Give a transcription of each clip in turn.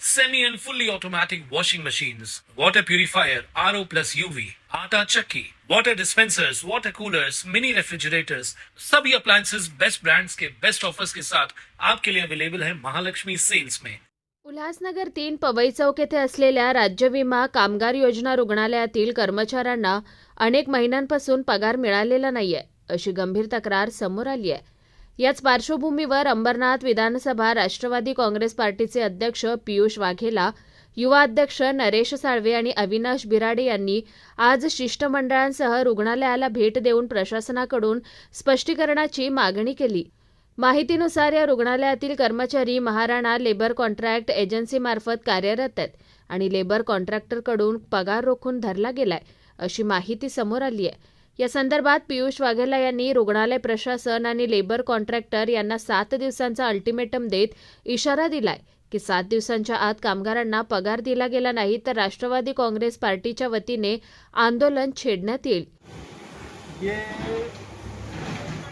semi and fully automatic washing machines, water purifier, RO plus UV, आटा चक्की, water dispensers, water coolers, mini refrigerators, सभी appliances. Best brands के best offers के साथ आपके लिए अवेलेबल है महालक्ष्मी सेल्स में उल्हासनगर तीन पवई चौक येथे असलेल्या राज्य विमा कामगार योजना रुग्णालयातील कर्मचाऱ्यांना अनेक महिन्यांपासून पगार मिळालेला नाहीये अशी गंभीर तक्रार समोर आली आहे. याच पार्श्वभूमीवर अंबरनाथ विधानसभा राष्ट्रवादी काँग्रेस पार्टीचे अध्यक्ष पियुष वाघेला युवा अध्यक्ष नरेश साळवे आणि अविनाश बिराडे यांनी आज शिष्टमंडळांसह रुग्णालयाला भेट देऊन प्रशासनाकडून स्पष्टीकरणाची मागणी केली. माहितीनुसार या रुग्णालयातील कर्मचारी महाराणा लेबर कॉन्ट्रॅक्ट एजन्सीमार्फत कार्यरत आहेत आणि लेबर कॉन्ट्रॅक्टरकडून पगार रोखून धरला गेलाय अशी माहिती समोर आली आहे. या संदर्भात पियुष वाघेला यांनी रुग्णालय प्रशासन आणि लेबर कॉन्ट्रॅक्टर यांना सात दिवसांचा अल्टिमेटम देत इशारा दिलाय की सात दिवसांच्या आत कामगारांना पगार दिला गेला नाही तर राष्ट्रवादी काँग्रेस पार्टीच्या वतीने आंदोलन छेडण्यात येईल.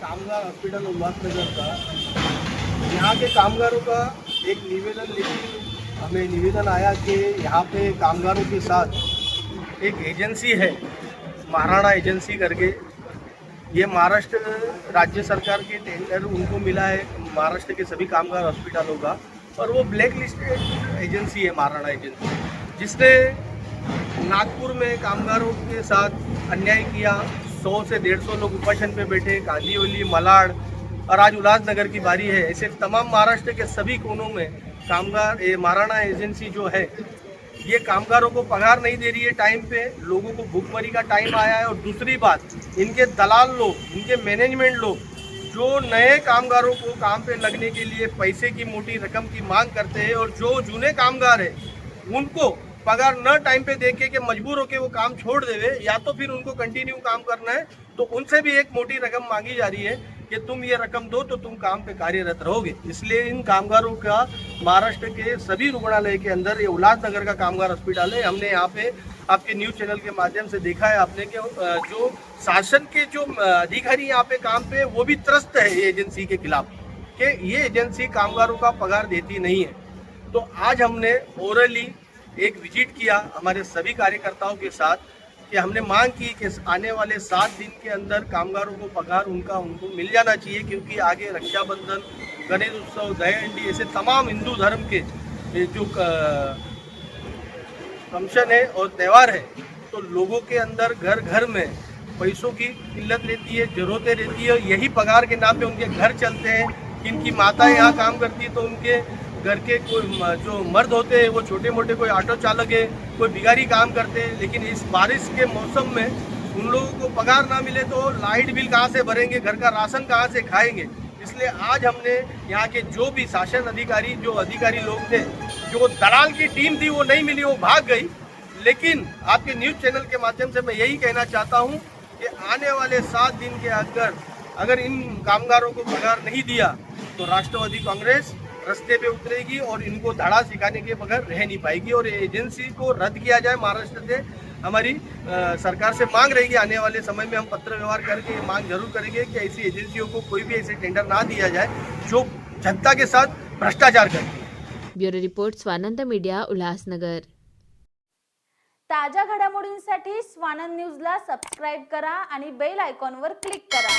कामगार हॉस्पिटल उल्लासनगर का यहाँ के कामगारों का एक निवेदन लिखी हमें निवेदन आया कि यहाँ पे कामगारों के साथ एक एजेंसी है महाराणा एजेंसी करके ये महाराष्ट्र राज्य सरकार के टेंडर उनको मिला है, महाराष्ट्र के सभी कामगार हॉस्पिटलों का और वो ब्लैक लिस्टेड एजेंसी है, महाराणा एजेंसी जिसने नागपुर में कामगारों के साथ अन्याय किया, सौ से डेढ़ सौ लोग उपोषण पे बैठे कांदीवली मलाड और आज उल्लासनगर की बारी है। ऐसे तमाम महाराष्ट्र के सभी कोनों में कामगार, ये महाराणा एजेंसी जो है ये कामगारों को पगार नहीं दे रही है टाइम पे, लोगों को भूखमरी का टाइम आया है। और दूसरी बात, इनके दलाल लोग, इनके मैनेजमेंट लोग, जो नए कामगारों को काम पे लगने के लिए पैसे की मोटी रकम की मांग करते हैं और जो जूने कामगार है, उनको पगार न टाइम पे देके के मजबूर होके वो काम छोड़ देवे, या तो फिर उनको कंटिन्यू काम करना है तो उनसे भी एक मोटी रकम मांगी जा रही है। कि तुम ये रकम दो तो तुम काम पे कार्यरत रहोगे। इसलिए इन कामगारों का महाराष्ट्र के सभी रुग्णालय के अंदर, ये उल्लासनगर का कामगार हॉस्पिटल है। हमने यहाँ पे आपके न्यूज़ चैनल के माध्यम से देखा है आपने कि जो शासन के जो अधिकारी यहाँ पे काम पे वो भी त्रस्त है ये एजेंसी के खिलाफ, कि ये एजेंसी कामगारों का पगार देती नहीं है। तो आज हमने ओरली एक विज़िट किया हमारे सभी कार्यकर्ताओं के साथ कि हमने मांग की कि आने वाले सात दिन के अंदर कामगारों को पगार उनका, उनको मिल जाना चाहिए क्योंकि आगे रक्षाबंधन, गणेश उत्सव दहंडी ऐसे तमाम हिंदू धर्म के जो फ़ंक्शन है और त्यौहार है तो लोगों के अंदर घर घर में पैसों की किल्लत रहती है, जरूरतें रहती है यही पगार के नाम पे उनके घर चलते हैं किनकी माता यहाँ काम करती है तो उनके घर के कोई जो मर्द होते हैं, वो छोटे मोटे कोई ऑटो चालक है, कोई भिखारी काम करते हैं, लेकिन इस बारिश के मौसम में उन लोगों को पगार ना मिले तो लाइट बिल कहाँ से भरेंगे, घर का राशन कहाँ से खाएँगे? इसलिए आज हमने यहाँ के जो भी शासन अधिकारी, जो अधिकारी लोग थे, जो दलाल की टीम थी, वो नहीं मिली, वो भाग गई। लेकिन आपके न्यूज़ चैनल के माध्यम से मैं यही कहना चाहता हूँ कि आने वाले सात दिन के अंदर अगर इन कामगारों को पगार नहीं दिया तो राष्ट्रवादी कांग्रेस रस्ते पे उतरेगी और इनको धड़ा सिखाने के बगैर रह नहीं पाएगी और एजेंसी को रद्द किया जाए महाराष्ट्र से। हमारी अ, सरकार से मांग रहेगी। आने वाले समय में हम पत्र व्यवहार करके ये मांग ज़रूर करेंगे कि ऐसी एजेंसियों को कोई भी ऐसे टेंडर ना दिया जाए जो जनता के साथ भ्रष्टाचार करती है। Bureau report Swanand media Ulhasnagar. ताज्या घडामोडींसाठी स्वानंद न्यूजला सबस्क्राईब करा आणि बेल आयकॉनवर क्लिक करा.